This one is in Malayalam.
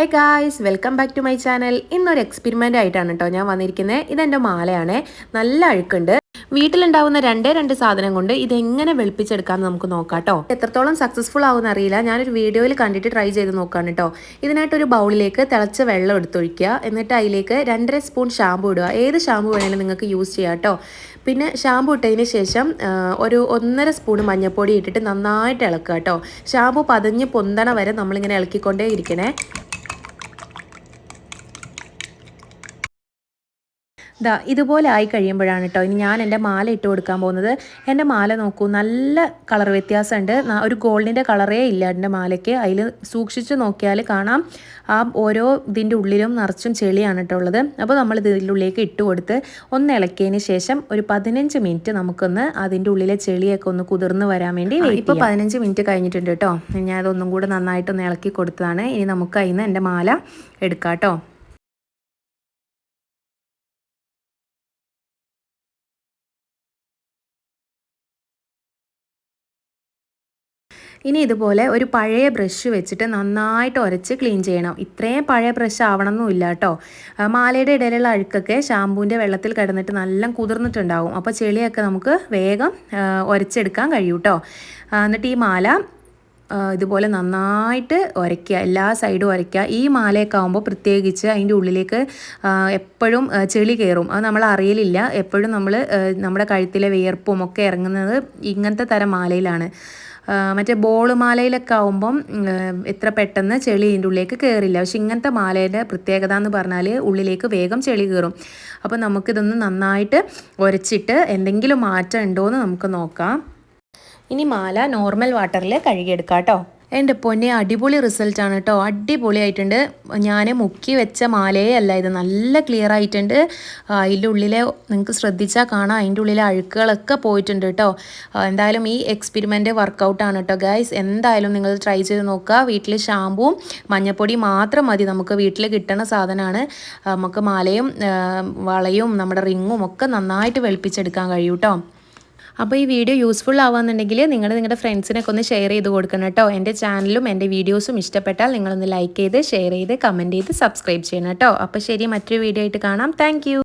Hey guys welcome back to my channel ഇന്നൊരു എക്സ്പെരിമെന്റ് ആയിട്ടാണ് കേട്ടോ ഞാൻ വന്നിരിക്കുന്നത് ഇതെന്റെ മാലയാണ്. നല്ല അഴുക്കുണ്ട്. വീട്ടിലുണ്ടാവുന്ന രണ്ടേ രണ്ട് സാധനം കൊണ്ട് ഇതെങ്ങനെ വെളുപ്പിച്ചെടുക്കാമെന്ന് നമുക്ക് നോക്കാം കേട്ടോ എത്രത്തോളം സക്സസ്ഫുൾ ആവുമെന്ന് അറിയില്ല. ഞാനൊരു വീഡിയോയിൽ കണ്ടിട്ട് ട്രൈ ചെയ്ത് നോക്കാണ് കേട്ടോ ഇതിനായിട്ടൊരു ബൗളിലേക്ക് തിളച്ച വെള്ളം എടുത്തൊഴിക്കുക. എന്നിട്ട് അതിലേക്ക് രണ്ടര സ്പൂൺ ഷാമ്പു ഇടുക. ഏത് ഷാമ്പു വേണമെങ്കിലും നിങ്ങൾക്ക് യൂസ് ചെയ്യാം കേട്ടോ പിന്നെ ഷാമ്പു ഇട്ടതിന് ശേഷം ഒരു ഒന്നര സ്പൂൺ മഞ്ഞൾപ്പൊടി ഇട്ടിട്ട് നന്നായിട്ട് ഇളക്കുക കേട്ടോ ഷാമ്പു പതഞ്ഞ് പൊന്തണ വരെ നമ്മളിങ്ങനെ ഇളക്കിക്കൊണ്ടേ ഇരിക്കണേ. ദാ ഇതുപോലെ ആയി കഴിയുമ്പോഴാണ് കേട്ടോ ഇനി ഞാൻ എന്റെ മാല ഇട്ട് കൊടുക്കാൻ പോകുന്നത്. എന്റെ മാല നോക്കൂ നല്ല കളർ വ്യത്യാസമുണ്ട്. ഒരു ഗോൾഡിന്റെ കളറേ ഇല്ല എന്റെ മാലയ്ക്ക്. അതിൽ സൂക്ഷിച്ച് നോക്കിയാൽ കാണാം. ആ ഓരോ ഇതിന്റെ ഉള്ളിലും നിറച്ചും ചെളിയാണ് കേട്ടോ ഉള്ളത്. അപ്പോൾ നമ്മൾ ഇതിനുള്ളിലേക്ക് ഇട്ട് കൊടുത്ത് ഒന്ന് ഇളക്കിയതിന് ശേഷം ഒരു പതിനഞ്ച് മിനിറ്റ് നമുക്കൊന്ന് അതിന്റെ ഉള്ളിലെ ചെളിയൊക്കെ ഒന്ന് കുതിർന്ന് വരാൻ വേണ്ടി ഇപ്പോൾ പതിനഞ്ച് മിനിറ്റ് കഴിഞ്ഞിട്ടുണ്ട് കേട്ടോ ഞാൻ അതൊന്നും കൂടെ നന്നായിട്ടൊന്ന് ഇളക്കി കൊടുത്തതാണ്. ഇനി നമുക്ക് അതിൽ നിന്ന് എന്റെ മാല എടുക്കാം കേട്ടോ ഇനി ഇതുപോലെ ഒരു പഴയ ബ്രഷ് വെച്ചിട്ട് നന്നായിട്ട് ഉരച്ച് ക്ലീൻ ചെയ്യണം. ഇത്രയും പഴയ ബ്രഷ് ആവണമെന്നില്ല കേട്ടോ. മാലയുടെ ഇടയിലുള്ള അഴുക്കൊക്കെ ഷാമ്പൂവിന്റെ വെള്ളത്തിൽ കിടന്നിട്ട് നല്ല കുതിർന്നിട്ടുണ്ടാവും. അപ്പോൾ ചെളിയൊക്കെ നമുക്ക് വേഗം ഉരച്ചെടുക്കാൻ കഴിയും കേട്ടോ. എന്നിട്ട് ഈ മാല ഇതുപോലെ നന്നായിട്ട് ഉരയ്ക്കുക എല്ലാ സൈഡും ഉരയ്ക്കുക. ഈ മാലയൊക്കെ ആകുമ്പോൾ പ്രത്യേകിച്ച് അതിന്റെ ഉള്ളിലേക്ക് എപ്പോഴും ചെളി കയറും അത് നമ്മൾ അറിയലില്ല. എപ്പോഴും നമ്മൾ നമ്മുടെ കഴുത്തിലെ വിയർപ്പും ഒക്കെ ഇറങ്ങുന്നത് ഇങ്ങനത്തെ തരം മാലയിലാണ്. മറ്റേ ബോൾ മാലയിലൊക്കെ ആവുമ്പം എത്ര പെട്ടെന്ന് ചെളി ഇതിന്റെ ഉള്ളിലേക്ക് കയറില്ല പക്ഷെ ഇങ്ങനത്തെ മാലയുടെ പ്രത്യേകത എന്ന് പറഞ്ഞാൽ ഉള്ളിലേക്ക് വേഗം ചെളി കയറും അപ്പോൾ നമുക്കിതൊന്ന് നന്നായിട്ട് ഉരച്ചിട്ട് എന്തെങ്കിലും മാറ്റം ഉണ്ടോ എന്ന് നമുക്ക് നോക്കാം. ഇനി മാല നോർമൽ വാട്ടറിൽ കഴുകിയെടുക്കാം കേട്ടോ എന്റെ പൊന്നെ അടിപൊളി റിസൾട്ടാണ് കേട്ടോ. അടിപൊളിയായിട്ടുണ്ട്. ഞാൻ മുക്കി വെച്ച മാലയേ അല്ല ഇത്. നല്ല ക്ലിയർ ആയിട്ടുണ്ട്. അതിന്റെ ഉള്ളിലെ നിങ്ങൾക്ക് ശ്രദ്ധിച്ചാൽ കാണാം. അതിന്റെ ഉള്ളിലെ അഴുക്കുകളൊക്കെ പോയിട്ടുണ്ട് കേട്ടോ. എന്തായാലും ഈ എക്സ്പെരിമെന്റ് വർക്കൗട്ടാണ് കേട്ടോ ഗൈസ് എന്തായാലും നിങ്ങൾ ട്രൈ ചെയ്ത് നോക്കുക. വീട്ടിൽ ഷാമ്പുവും മഞ്ഞപ്പൊടി മാത്രം മതി. നമുക്ക് വീട്ടിൽ കിട്ടുന്ന സാധനമാണ് നമുക്ക് മാലയും വളയും നമ്മുടെ റിങ്ങും ഒക്കെ നന്നായിട്ട് വെളുപ്പിച്ചെടുക്കാൻ കഴിയും കേട്ടോ. അപ്പോൾ ഈ വീഡിയോ യൂസ്ഫുൾ ആവാന്നുണ്ടെങ്കിൽ നിങ്ങൾ നിങ്ങളുടെ ഫ്രണ്ട്സിനൊക്കെ ഒന്ന് ഷെയർ ചെയ്ത് കൊടുക്കണം കേട്ടോ. എന്റെ ചാനലും എന്റെ വീഡിയോസും ഇഷ്ടപ്പെട്ടാൽ നിങ്ങളൊന്ന് ലൈക്ക് ചെയ്ത് ഷെയർ ചെയ്ത് കമന്റ് ചെയ്ത് സബ്സ്ക്രൈബ് ചെയ്യണം കേട്ടോ. അപ്പോൾ ശരി മറ്റൊരു വീഡിയോ ആയിട്ട് കാണാം. താങ്ക്